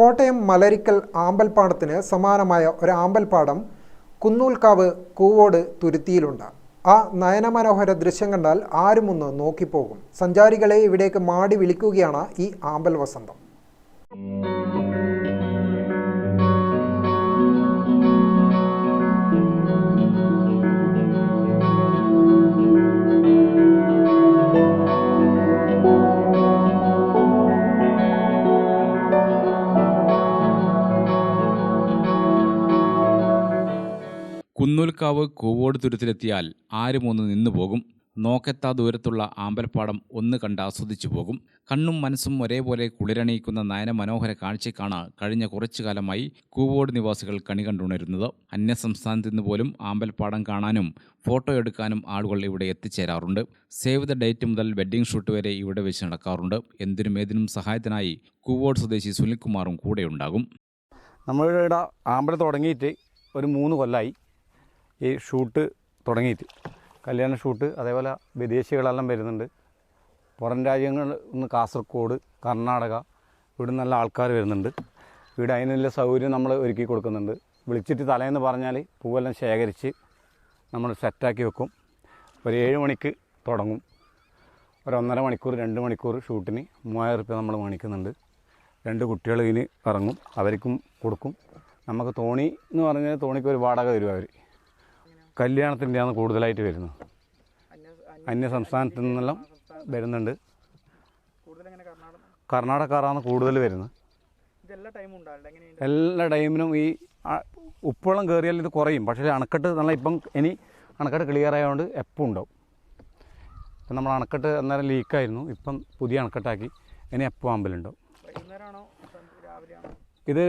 കോട്ടയം മലരിക്കൽ ആമ്പൽപ്പാടത്തിന് സമാനമായ ഒരു ആമ്പൽപ്പാടം കുന്നൂൽക്കാവ് കൂവോട് തുരുത്തിയിലുണ്ട്. ആ നയനമനോഹര ദൃശ്യം കണ്ടാൽ ആരും ഒന്ന് നോക്കിപ്പോകും. സഞ്ചാരികളെ ഇവിടേക്ക് മാടി വിളിക്കുകയാണ് ഈ ആമ്പൽ വസന്തം. കുന്നൂൽക്കാവ് കൂവോട് തുരുത്തിലെത്തിയാൽ ആരും ഒന്ന് നിന്നു പോകും. നോക്കെത്താ ദൂരത്തുള്ള ആമ്പൽപ്പാടം ഒന്ന് കണ്ട് ആസ്വദിച്ചു പോകും. കണ്ണും മനസ്സും ഒരേപോലെ കുളിരണിയിക്കുന്ന നയനമനോഹര കാഴ്ചക്കാണ് കഴിഞ്ഞ കുറച്ചു കാലമായി കൂവോട് നിവാസികൾ കണി കണ്ടുണരുന്നത്. അന്യസംസ്ഥാനത്ത് നിന്ന് പോലും ആമ്പൽപ്പാടം കാണാനും ഫോട്ടോ എടുക്കാനും ആളുകൾ ഇവിടെ എത്തിച്ചേരാറുണ്ട്. സേവ് ദ ഡേറ്റ് മുതൽ വെഡ്ഡിംഗ് ഷൂട്ട് വരെ ഇവിടെ വെച്ച് നടക്കാറുണ്ട്. എന്തിനും ഏതിനും സഹായത്തിനായി കൂവോട് സ്വദേശി സുനിൽകുമാറും കൂടെയുണ്ടാകും. നമ്മളിവിടെ ആമ്പലം തുടങ്ങിയിട്ട് ഒരു മൂന്ന് കൊല്ലമായി ഈ ഷൂട്ട് തുടങ്ങിയിട്ട്. കല്യാണ ഷൂട്ട് അതേപോലെ വിദേശികളെല്ലാം വരുന്നുണ്ട്. പുറം രാജ്യങ്ങളിൽ നിന്ന് കാസർഗോഡ് കർണാടക ഇവിടെ നല്ല ആൾക്കാർ വരുന്നുണ്ട്. ഇവിടെ അതിനുള്ള സൗകര്യം നമ്മൾ ഒരുക്കി കൊടുക്കുന്നുണ്ട്. വിളിച്ചിട്ട് തലേന്ന് പറഞ്ഞാൽ പൂവെല്ലാം ശേഖരിച്ച് നമ്മൾ സെറ്റാക്കി വെക്കും. ഒരു ഏഴ് മണിക്ക് തുടങ്ങും. ഒരു ഒന്നര മണിക്കൂർ രണ്ട് മണിക്കൂർ ഷൂട്ടിന് മൂവായിരം റുപ്യ നമ്മൾ വാങ്ങിക്കുന്നുണ്ട് രണ്ട് കുട്ടികൾ ഇതിന് ഇറങ്ങും. അവർക്കും കൊടുക്കും. നമുക്ക് തോണി എന്ന് പറഞ്ഞാൽ തോണിക്ക് ഒരു വാടക തരും അവർ കല്യാണത്തിന്റെയാണ് കൂടുതലായിട്ട് വരുന്നത്. അന്യ സംസ്ഥാനത്തു നിന്നെല്ലാം വരുന്നുണ്ട്. കർണാടകക്കാരാണ് കൂടുതൽ വരുന്നത്. എല്ലാ ടൈമിനും ഈ ഉപ്പളം ഉപ്പുവെള്ളം കയറിയാൽ ഇത് കുറയും. പക്ഷേ അണക്കെട്ട് നല്ല ഇപ്പം ഇനി അണക്കെട്ട് ക്ലിയർ ആയതുകൊണ്ട് എപ്പോൾ ഉണ്ടാവും. ഇപ്പം നമ്മൾ അണക്കെട്ട് അന്നേരം ലീക്കായിരുന്നു ഇപ്പം പുതിയ അണക്കെട്ടാക്കി ഇനി എപ്പോൾ ആമ്പലുണ്ടാവും ഇത്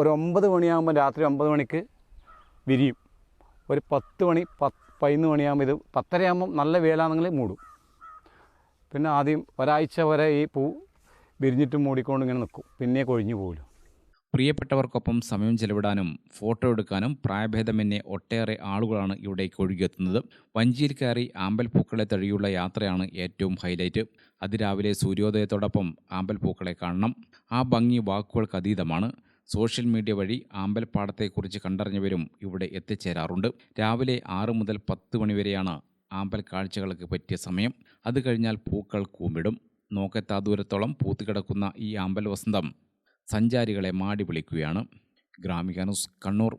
ഒരു ഒമ്പത് മണിയാകുമ്പോൾ രാത്രി ഒമ്പത് മണിക്ക് വിരിയും. ഒരു പത്ത് മണി പത്ത് പതിനൊന്ന് മണിയാകുമ്പോൾ ഇത് പത്തരയാകുമ്പം നല്ല വേലാണെങ്കിൽ മൂടും. പിന്നെ ആദ്യം ഒരാഴ്ച വരെ ഈ പൂ വിരിഞ്ഞിട്ട് മൂടിക്കൊണ്ട് ഇങ്ങനെ നിൽക്കും പിന്നെ കൊഴിഞ്ഞു പോലും പ്രിയപ്പെട്ടവർക്കൊപ്പം സമയം ചെലവിടാനും ഫോട്ടോ എടുക്കാനും പ്രായഭേദമന്യേ ഒട്ടേറെ ആളുകളാണ് ഇവിടേക്ക് ഒഴുകിയെത്തുന്നത്. വഞ്ചിയിൽ കയറി ആമ്പൽപ്പൂക്കളെ തഴിയുള്ള യാത്രയാണ് ഏറ്റവും ഹൈലൈറ്റ്. അതിരാവിലെ സൂര്യോദയത്തോടൊപ്പം ആമ്പൽപ്പൂക്കളെ കാണണം. ആ ഭംഗി വാക്കുകൾക്ക് അതീതമാണ്. സോഷ്യൽ മീഡിയ വഴി ആമ്പൽപ്പാടത്തെക്കുറിച്ച് കണ്ടറിഞ്ഞവരും ഇവിടെ എത്തിച്ചേരാറുണ്ട്. രാവിലെ ആറ് മുതൽ പത്ത് മണിവരെയാണ് ആമ്പൽ കാഴ്ചകൾക്ക് പറ്റിയ സമയം. അത് കഴിഞ്ഞാൽ പൂക്കൾ കൂമ്പിടും. നോക്കത്താ ദൂരത്തോളം പൂത്തുകിടക്കുന്ന ഈ ആമ്പൽ വസന്തം സഞ്ചാരികളെ മാടി വിളിക്കുകയാണ്. ഗ്രാമിക ന്യൂസ് കണ്ണൂർ.